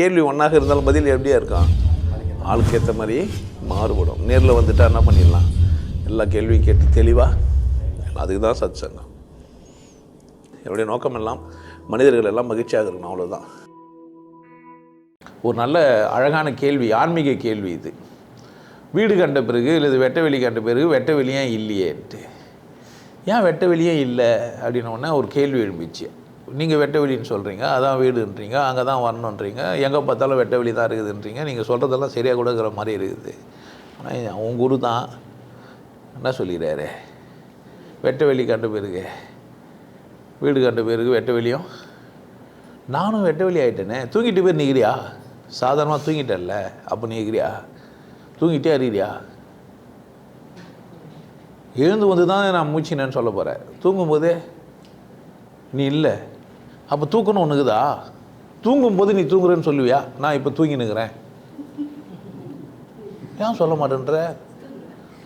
கேள்வி ஒன்றாக இருந்தாலும் பதில் எப்படியா இருக்கான் ஆளுக்கு ஏற்ற மாதிரி மாறுபடும். நேரில் வந்துட்டா என்ன பண்ணிடலாம்? எல்லா கேள்வியும் கேட்டு தெளிவாக அதுக்கு தான் சத் சங்கம் என்னுடைய நோக்கம் எல்லாம் மனிதர்கள் எல்லாம் மகிழ்ச்சியாக இருக்கணும் அவ்வளோதான் ஒரு நல்ல அழகான கேள்வி ஆன்மீக கேள்வி இது. வீடு கண்ட பிறகு இல்லை வெட்ட வெளி கண்ட பிறகு வெட்ட வெளியே இல்லையேன்ட்டு. ஏன் வெட்ட வெளியே இல்லை அப்படின்னோடனே ஒரு கேள்வி எழும்பிச்சு. நீங்கள் வெட்டவெளின்னு சொல்கிறீங்க அதான் வீடுன்றீங்க அங்கே தான் வரணுன்றீங்க எங்கே பார்த்தாலும் வெட்டவெளி தான் இருக்குதுன்றீங்க நீங்கள் சொல்கிறதெல்லாம் சரியாக கூட இருக்கிற மாதிரி இருக்குது. ஆனால் உன் குரு தான் என்ன சொல்லிடுறாரு வெட்ட வெளி கண்ட பிறகு வீடு கண்டு பிறகு வெட்ட வெளியும் நானும் வெட்டவெளி ஆகிட்டேனே தூங்கிட்டு போய் நிற்கிறியா சாதாரணமாக தூங்கிட்டல்ல அப்போ நிற்கிறியா தூங்கிட்டே அறிகிறியா எழுந்து வந்து தான் நான் மூச்சினேன்னு சொல்ல போகிறேன் தூங்கும்போதே நீ இல்லை. அப்போ தூக்கணும் ஒன்றுக்குதா தூங்கும்போது நீ தூங்குறேன்னு சொல்லுவியா? நான் இப்போ தூங்கினுக்கிறேன் ஏன் சொல்ல மாட்டேன்ற?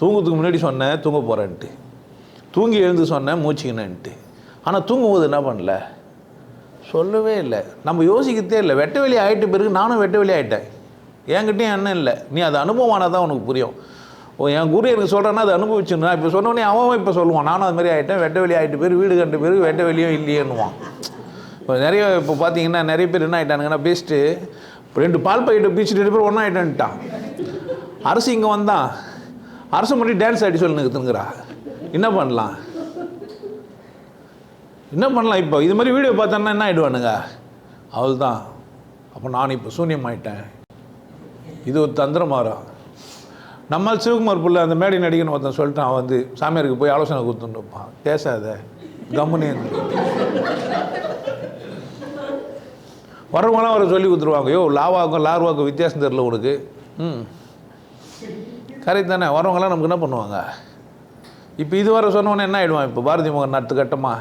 தூங்குறதுக்கு முன்னாடி சொன்னேன் தூங்க போகிறேன்ட்டு தூங்கி எழுந்து சொன்னேன் மூச்சிக்கினேன்ட்டு. ஆனால் தூங்கும்போது என்ன பண்ணல? சொல்லவே இல்லை. நம்ம யோசிக்கிறதே இல்லை. வெட்ட வெளி ஆகிட்ட பிறகு நானும் வெட்ட வெளி ஆகிட்டேன் என்கிட்டையும் என்ன இல்லை. நீ அது அனுபவமானால் தான் உனக்கு புரியும். ஓ என் குரு எனக்கு சொல்கிறேன்னா அது அனுபவிச்சுன்னா இப்போ சொன்னோடனே அவன் இப்போ சொல்லுவான். நானும் அது மாதிரி ஆகிட்டேன் வெட்ட வெளி ஆகிட்டு பேர் வீடு கண்டு பேர் வெட்ட வெளியும் இல்லையேன்னுவான். இப்போ நிறைய இப்போ பார்த்தீங்கன்னா நிறைய பேர் என்ன ஆகிட்டானுங்கன்னா பேஸ்ட்டு ரெண்டு பால் பாக்கெட்டு பீச்சு ரெண்டு பேர் ஒன்றா ஆகிட்டான்ட்டான் அரசு இங்கே வந்தான் அரசு மட்டும் டான்ஸ் ஆடி சொல்லி நிறுத்துங்கிறா என்ன பண்ணலாம்? என்ன பண்ணலாம் இப்போ? இது மாதிரி வீடியோ பார்த்தோன்னா என்ன ஆகிடுவானுங்க அவள் தான் அப்போ நான் இப்போ சூன்யம் ஆயிட்டேன் இது ஒரு தந்திரமாரம் நம்மால் சிவகுமார் பிள்ளை அந்த மேடை நடிகன்னு ஒருத்தன் சொல்லிட்டான் அவன் வந்து சாமியாருக்கு போய் ஆலோசனை கொடுத்துட்டு இருப்பான். பேசாத. கம்முனே வரவங்களாம் அவரை சொல்லி கொடுத்துருவாங்க. யோ லாவாக்கும் லார்வாக்கும் வித்தியாசம் தெரில உனக்கு. ம். கரெக்ட் தானே. வரவங்களாம் நமக்கு என்ன பண்ணுவாங்க? இப்போ இது வர சொன்னவொன்னே என்ன ஆகிடுவான் இப்போ பாரதி மோகன் நட்டு கட்டமா?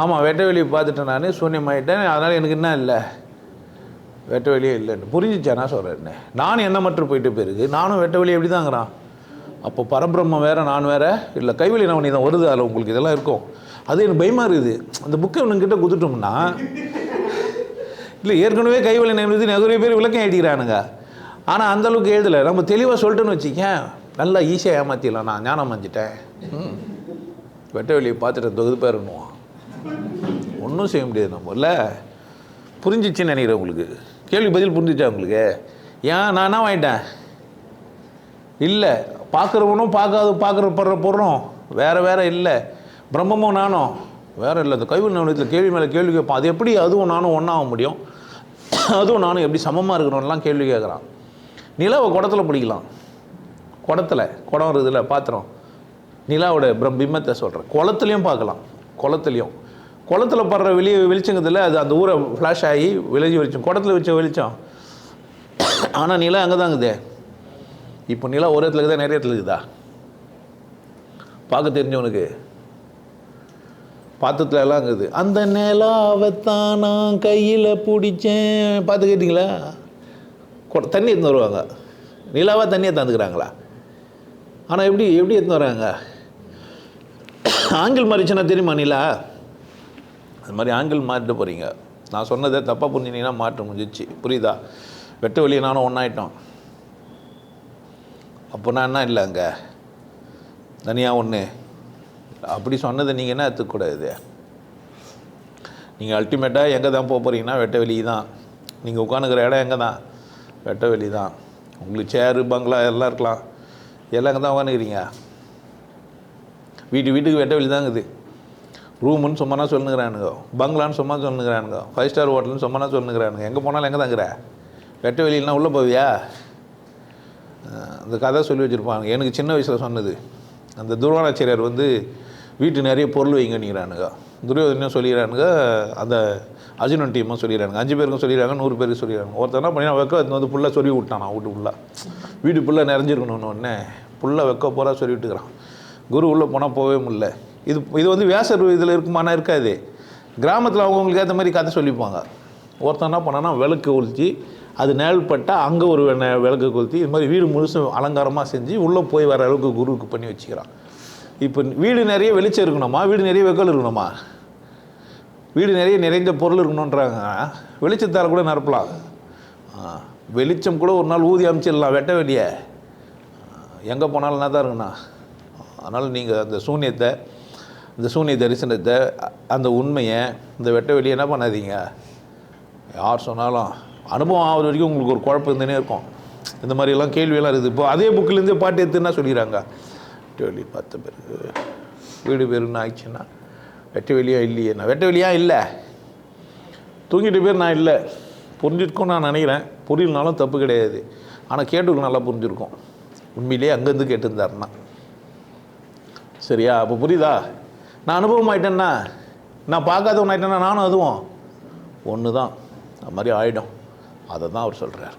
ஆமாம் வெட்ட வெளியை பார்த்துட்டேன் நான் சூன்யமாயிட்டேன். அதனால் எனக்கு என்ன இல்லை? வெட்ட வெளியே இல்லைன்னு புரிஞ்சிச்சா நான் சொல்கிறேன் நானும் என்ன மட்டும் போயிட்டு போயிருக்கு? நானும் வெட்ட வெளியே எப்படி தாங்கிறான் அப்போ பரபிரம்மம் வேறு நான் வேறு? இல்லை கைவெளி நவனி தான் வருது அதில் உங்களுக்கு இதெல்லாம் இருக்கும். அது எனக்கு பயமாக இருக்குது. அந்த புக்கை உங்ககிட்ட கொடுத்துட்டோம்னா இல்லை ஏற்கனவே கைவெளி நவனி நிறைய பேர் விளக்கம் எழுதிக்கிறானுங்க ஆனால் அந்தளவுக்கு எழுதலை. நம்ம தெளிவாக சொல்லிட்டுன்னு வச்சுக்கேன் நல்லா ஈஸியாக ஏமாற்றிடலாம் நான் ஞானம் மஞ்சிட்டேன் ம். வெட்ட வெளியை பார்த்துட்டு தொகுதி பேருன்னுவான் ஒன்றும் செய்ய முடியாது நம்ம. இல்லை புரிஞ்சிச்சுன்னு நினைக்கிறேன் உங்களுக்கு. கேள்வி பதில் புரிஞ்சிச்சா உங்களுக்கு? ஏன் நான் என்ன வாங்கிட்டேன்? இல்லை பார்க்குறவனும் பார்க்காத பார்க்குற படுற பொருளும் வேறு வேறு இல்லை. பிரம்மமும் நானும் வேறு இல்லை. இந்த கைவில் நிலையத்தில் கேள்வி மேலே கேள்வி கேட்பான் அது எப்படி அதுவும் நானும் ஒன்றாக முடியும்? அதுவும் நானும் எப்படி சமமாக இருக்கணும்லாம் கேள்வி கேட்குறான் நிலாவை குடத்தில் பிடிக்கலாம். குடத்தில் குடம் இருக்குதுல்ல பாத்திரம். நிலாவோட பிரம் பிம்பத்தை சொல்கிறேன் குளத்துலையும் பார்க்கலாம். குளத்துலையும். குளத்துல படுற வெளியே வெளிச்சங்கத்தில் அது அந்த ஊரை ஃப்ளாஷ் ஆகி விளைஞ்சி வெளிச்சம். குடத்தில் வச்ச வெளிச்சம். ஆனால் நிலா அங்கே தான் இருக்குதே. இப்போ நிலா ஒரு இடத்துல இருக்குதா நிறைய இடத்துல இருக்குதா? பார்க்க தெரிஞ்சவனுக்கு. பாத்திரத்துலலாம் இருக்குது அந்த நிலாவைத்தான் நான் கையில் பிடிச்சேன். பார்த்து கேட்டிங்களா கொ- தண்ணி எடுத்துன்னு வருவாங்க. நிலாவாக தண்ணியை தந்துக்கிறாங்களா? ஆனால் எப்படி எப்படி எடுத்துன்னு வராங்க? ஆங்கிள் மாறிச்சுன்னா தெரியுமா நிலா? அது மாதிரி ஆங்கிள் மாறிட்டு போகிறீங்க நான் சொன்னதை தப்பாக புரிஞ்சினீங்கன்னா மாற்ற முடிஞ்சிச்சு புரியுதா? வெட்ட வெளியே நானும் ஒன்றாயிட்டோம் அப்போ நான் என்ன இல்லை அங்கே? தனியாக ஒன்று அப்படி சொன்னதை நீங்கள் என்ன எடுத்துக்கூடாது நீங்கள் அல்டிமேட்டாக எங்கே தான் போக போகிறீங்கன்னா வெட்ட வெளி தான். நீங்கள் உட்காந்துக்கிற இடம் எங்கே தான்? வெட்ட வெளி தான். உங்களுக்கு சேரு பங்களா எல்லாம் இருக்கலாம். எல்லாம் அங்கே தான் உட்காந்துக்கிறீங்க வீட்டு வீட்டுக்கு வெட்ட வெளி தான் இருக்குது. ரூமுன்னு சும்மானா சொல்லுங்கிறானுங்க. பங்களான்னு சும்மா சொல்லுங்கிறானுங்க. Five star ஹோட்டல்னு சும்மானா சொல்லுங்கிறானுங்க. எங்கே போனாலும் எங்கே தாங்கிற வெட்ட வெளியிலாம் உள்ளே போவியா? அந்த கதை சொல்லி வச்சுருப்பாங்க. எனக்கு சின்ன வயசில் சொன்னது. அந்த துருவானாச்சாரியார் வந்து வீட்டு நிறைய பொருள் வைங்கன்னுங்கிறானுங்க துரியோதனையும் சொல்லிடுறானுங்க அந்த அர்ஜுனன் டீமும் சொல்லிடுறாங்க அஞ்சு பேருக்கும் சொல்லிடுறாங்க நூறு பேருக்கு சொல்லிடுறாங்க ஒருத்தர் என்ன பண்ணி வெக்க வந்து ஃபுல்லாக சொல்லி விட்டான் வீட்டு ஃபுல்லாக வீடு ஃபுல்லாக நிறைஞ்சிருக்கணும்னு ஒன்று ஃபுல்லாக வெக்க போகிறா சொல்லி விட்டுக்கிறான். குரு உள்ளே போனால் போகவே முடியல. இது இது வந்து வேசர் இதில் இருக்குமானா இருக்காது. கிராமத்தில் அவங்கவுங்களுக்கு ஏற்ற மாதிரி கதை சொல்லிப்பாங்க. ஒருத்தன் என்ன பண்ணான்னா விளக்கு ஒழிச்சு அது நிழல்பட்டால் அங்கே ஒரு விளக்கு கொளுத்தி இது மாதிரி வீடு முழுசும் அலங்காரமாக செஞ்சு உள்ளே போய் வர அளவுக்கு குருவுக்கு பண்ணி வச்சுக்கிறான். இப்போ வீடு நிறைய வெளிச்சம் இருக்கணுமா? வீடு நிறைய வெக்கல் இருக்கணுமா? வீடு நிறைய நிறைந்த பொருள் இருக்கணுன்றாங்க வெளிச்சத்தால் கூட நிரப்பலாம். வெளிச்சம் கூட ஒரு நாள் ஊதி அமைச்சிடலாம் வெட்ட வெளியே எங்கே போனாலும் என்ன தான் இருக்குண்ணா. அதனால் நீங்கள் அந்த சூன்யத்தை இந்த சூன்ய தரிசனத்தை அந்த உண்மையை இந்த வெட்ட வெளியே என்ன பண்ணாதீங்க. யார் சொன்னாலும் அனுபவம் ஆகிற வரைக்கும் உங்களுக்கு ஒரு குழப்பம் இருந்தேனே இருக்கும். இந்த மாதிரியெல்லாம் கேள்வியெல்லாம் இருக்குது. இப்போ அதே புக்கிலேருந்தே பாட்டு எடுத்து என்ன வெட்ட வெளி பார்த்த பிறகு வீடு பேருன்னு ஆயிடுச்சுன்னா வெட்ட வெளியாக இல்லையே. நான் வெட்ட வெளியாக இல்லை. தூங்கிட்டு பேர் நான் இல்லை. புரிஞ்சிருக்கும் நான் நினைக்கிறேன். புரியலனாலும் தப்பு கிடையாது. ஆனால் கேட்டுக்கு நல்லா புரிஞ்சிருக்கும். உண்மையிலேயே அங்கேருந்து கேட்டிருந்தாருன்னா. சரியா? அப்போ புரியுதா? நான் அனுபவம் ஆயிட்டேன்னா நான் பார்க்காதவன் ஆயிட்டேன்னா நானும் அதுவும். ஒன்று தான் அது மாதிரி ஆகிடும் அதை தான் அவர் சொல்கிறார்